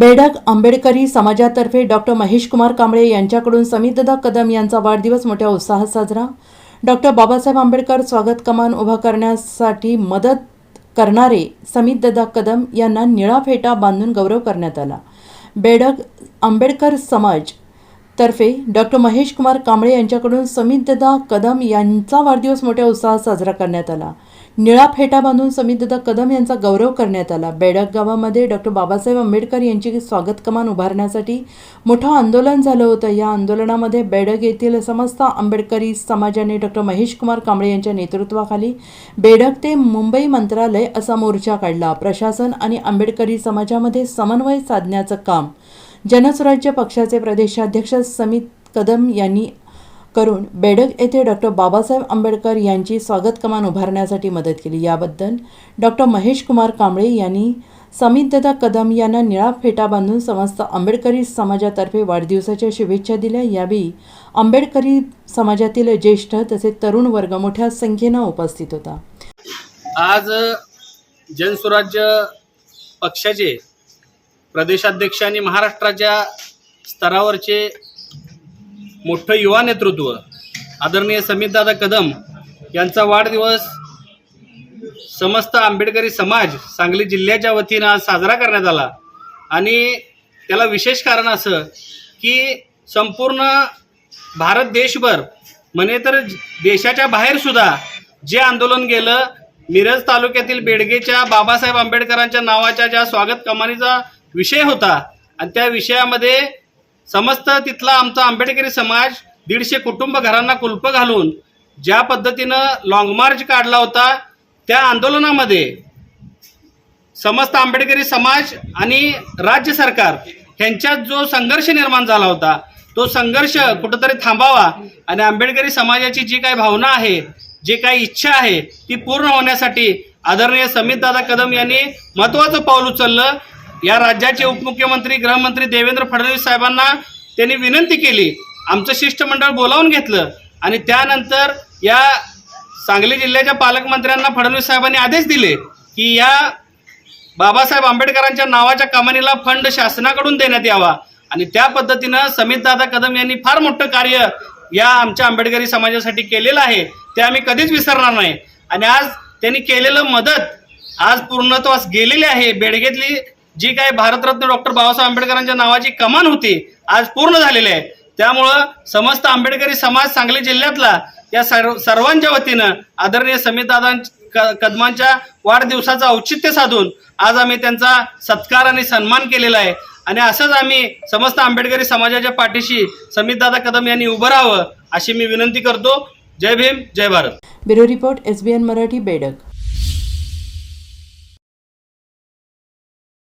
बेडक आंबेडकरी समाजातर्फे डॉक्टर महेश कुमार कांबळे यांच्याकडून समितदा कदम यांचा वाढदिवस मोठ्या उत्साहात साजरा. डॉक्टर बाबासाहेब आंबेडकर स्वागत कमान उभा करण्यासाठी मदत करणारे समितदादा कदम यांना निळा फेटा बांधून गौरव करण्यात आला. बेडक आंबेडकर समाज तर्फे डॉक्टर महेश कुमार कांबळे यांच्याकडून समितदादा कदम यांचा वाढदिवस मोठ्या उत्साहात साजरा करण्यात आला. निळा फेटा बांधून समितदा कदम यांचा गौरव करण्यात आला. बेडक गावामध्ये डॉक्टर बाबासाहेब आंबेडकर यांची स्वागत कमान उभारण्यासाठी मोठं आंदोलन झालं होतं. या आंदोलनामध्ये बेडक येथील समस्त आंबेडकरी समाजाने डॉक्टर महेश कुमार कांबळे यांच्या नेतृत्वाखाली बेडक ते मुंबई मंत्रालय असा मोर्चा काढला. प्रशासन आणि आंबेडकरी समाजामध्ये समन्वय साधण्याचं काम जनस्वराज्य पक्षाचे प्रदेशाध्यक्ष समित कदम यांनी करून बेडक येथे डॉक्टर बाबासाहेब आंबेडकर यांची स्वागत कमान उभारण्यासाठी मदत केली. याबद्दल डॉक्टर महेश कुमार कांबळे यांनी समितदादा कदम यांना निळा फेटा बांधून समस्त आंबेडकरी समाजातर्फे वाढदिवसाच्या शुभेच्छा दिल्या. यावेळी आंबेडकरी समाजातील ज्येष्ठ तसेच तरुण वर्ग मोठ्या संख्येनं उपस्थित होता. आज जनस्वराज्य पक्षाचे प्रदेशाध्यक्ष आणि महाराष्ट्राच्या स्तरावरचे मोठं युवा नेतृत्व. आदरणीय समीतदादा कदम यांचा वाढदिवस समस्त आंबेडकरी समाज सांगली जिल्ह्याच्या वतीनं आज साजरा करण्यात आला. आणि त्याला विशेष कारण असं की संपूर्ण भारत देशभर म्हणे तर देशाच्या बाहेरसुद्धा जे आंदोलन गेलं मिरज तालुक्यातील बेडगेच्या बाबासाहेब आंबेडकरांच्या नावाच्या ज्या स्वागत कमानीचा विषय होता आणि त्या विषयामध्ये समस्त तिथला आमचा आंबेडकरी समाज दीडशे कुटुंब घरांना कुलप घालून ज्या पद्धतीनं लाँग मार्च काढला होता त्या आंदोलनामध्ये समस्त आंबेडकरी समाज आणि राज्य सरकार ह्यांच्यात जो संघर्ष निर्माण झाला होता तो संघर्ष कुठंतरी थांबावा आणि आंबेडकरी समाजाची जी काही भावना आहे जी काही इच्छा आहे ती पूर्ण होण्यासाठी आदरणीय समितदादा कदम यांनी महत्त्वाचं पाऊल उचललं. या राज्याचे उपमुख्यमंत्री गृहमंत्री देवेंद्र फडणवीस साहेबांना त्यांनी विनंती केली. आमचं शिष्टमंडळ बोलावून घेतलं आणि त्यानंतर या सांगली जिल्ह्याच्या पालकमंत्र्यांना फडणवीस साहेबांनी आदेश दिले की या बाबासाहेब आंबेडकरांच्या नावाच्या कमानीला फंड शासनाकडून देण्यात यावा आणि त्या पद्धतीनं समितदादा कदम यांनी फार मोठं कार्य या आमच्या आंबेडकरी समाजासाठी केलेलं आहे. ते आम्ही कधीच विसरणार नाही. आणि आज त्यांनी केलेलं मदत आज पूर्णत्वास गेलेली आहे. बेडगेतली जी काही भारतरत्न डॉक्टर बाबासाहेब आंबेडकरांच्या नावाची कमान होती आज पूर्ण झालेली आहे. त्यामुळं समस्त आंबेडकरी समाज सांगली जिल्ह्यातला या सर्व सर्वांच्या वतीनं आदरणीय समितदादा कदमांच्या वाढदिवसाचं औचित्य साधून आज आम्ही त्यांचा सत्कार आणि सन्मान केलेला आहे. आणि असंच आम्ही समस्त आंबेडकरी समाजाच्या पाठीशी समितदादा कदम यांनी उभं राहावं अशी मी विनंती करतो. जय भीम जय Bharat. Bureau report S B N Marathi बेडक.